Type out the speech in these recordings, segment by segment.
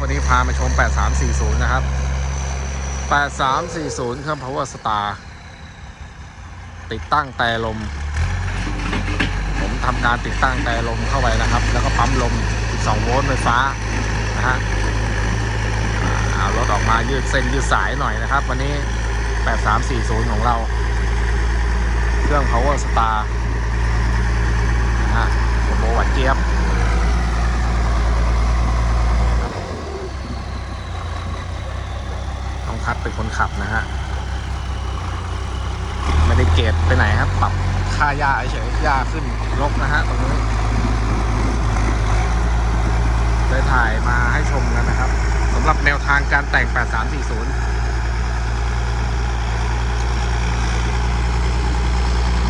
วันนี้พามาชม 8340 นะครับ 8340 เครื่อง power star ติดตั้งแต่ลม ผมทำการติดตั้งแต่ลมเข้าไปนะครับ แล้วก็ปั๊มลม 12 โวลต์ไฟฟ้านะฮะเอารถออกมายืดเส้นยืดสายหน่อยนะครับ วันนี้ 8340 ของเรา เครื่อง power star นะฮะโอ้โหหวานเจี๊ยบ น้องพัดเป็น คนขับนะฮะไม่ได้เกตไปไหนครับ ปรับค่าหญ้าเฉยๆหญ้าขึ้นรกนะฮะตรงนี้ได้ถ่ายมาให้ชมกันนะครับสำหรับแนวทางการแต่ง 8340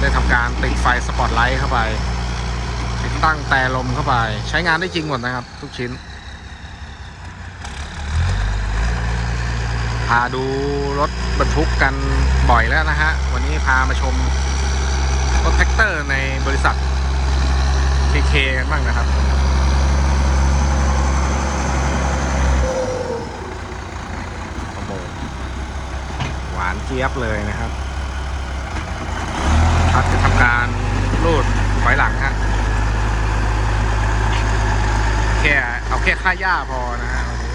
ได้ทำการติดไฟสปอตไลท์เข้าไป ติดตั้งแต่ลมเข้าไป ใช้งานได้จริงหมดนะครับ ทุกชิ้น พาดูรถบรรทุกกันบ่อยแล้วนะฮะ วันนี้พามาชมรถแท็กเตอร์ในบริษัท KK กันบ้างนะครับ โอ้โหหวานเจี๊ยบเลยนะครับพัดจะทำการรูดถอยหลังฮะ แค่เอาแค่ค่าหญ้าพอนะฮะวันนี้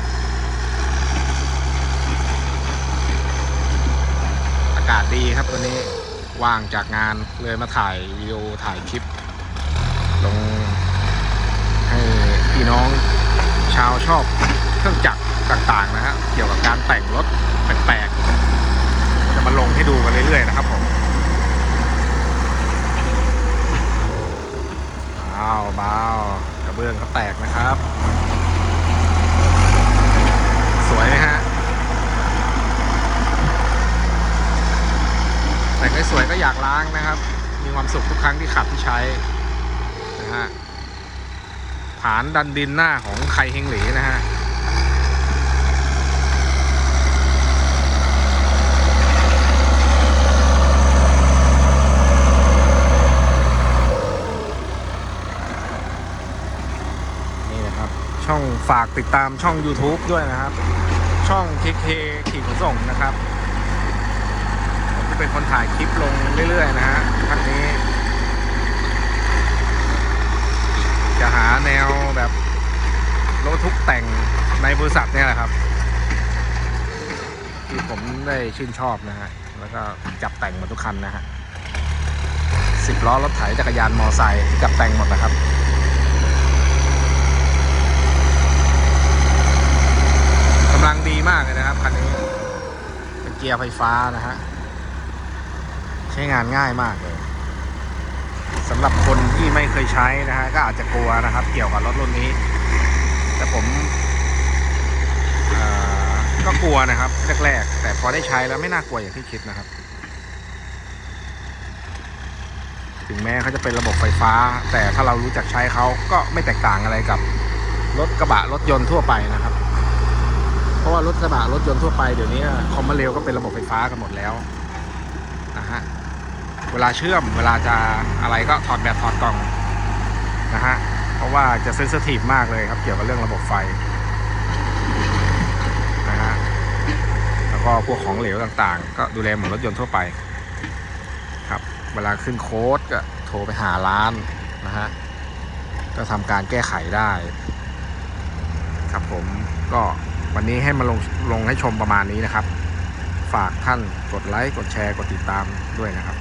อากาศดีครับวันนี้ว่างจากงานเลยมาถ่ายวิดีโอถ่ายคลิป ลงให้พี่น้องชาวชอบเครื่องจักรต่างๆนะฮะเกี่ยวกับการแต่งรถแปลกๆจะมาลงให้ดูกันเรื่อยๆนะครับผมบ้าวบ้าวกระเบื้องเขาแตกนะครับ สวยไหมฮะ แต่งไม่ สวยก็อยากล้างนะครับ มีความสุขทุกครั้งที่ขับที่ใช้นะฮะฐานดันดินหน้าของไคเฮงหลีนะฮะนี่นะครับช่องฝากติดตามช่อง YouTube ด้วยนะครับ ช่อง KK ขี่ขนส่งนะครับ เป็นคนถ่ายคลิปลงเรื่อย ๆ นะฮะครั้งนี้ จะหาแนวแบบรถทุกแต่งในบริษัทเนี่ยแหละครับ ที่ผมได้ชื่นชอบนะฮะ แล้วก็จับแต่งหมดทุกคันนะฮะสิบล้อรถไถจักรยานมอไซค์จับแต่งหมดนะครับกำลังดีมากเลยนะครับคันนี้เป็นเกียร์ไฟฟ้านะฮะ ใช้งานง่ายมากเลยสำหรับคนที่ไม่เคยใช้นะฮะก็อาจจะกลัวนะครับ เกี่ยวกับรถรุ่นนี้ แต่ผมก็กลัวนะครับแรกๆแต่พอได้ใช้แล้วไม่น่ากลัวอย่างที่คิดนะครับ ถึงแม้เขาจะเป็นระบบไฟฟ้า แต่ถ้าเรารู้จักใช้เขาก็ไม่แตกต่างอะไรกับรถกระบะรถยนต์ทั่วไปนะครับ เพราะว่ารถกระบะรถยนต์ทั่วไปเดี๋ยวนี้คอมมาเร็วก็เป็นระบบไฟฟ้ากันหมดแล้วนะฮะ เวลาเชื่อมเวลาจะอะไรก็ถอดแบตถอดกล่องนะฮะเพราะว่าจะเซนซิทีฟมากเลยครับ เกี่ยวกับเรื่องระบบไฟนะฮะแล้วก็พวกของเหลวต่างๆ ก็ดูแลเหมือนรถยนต์ทั่วไปครับ เวลาขึ้นโค้ดก็โทรไปหาร้านนะฮะก็ทำการแก้ไขได้ ครับผมก็วันนี้ให้มาลงลงให้ชมประมาณนี้นะครับ ฝากท่านกดไลค์ กดแชร์ กดติดตามด้วยนะครับ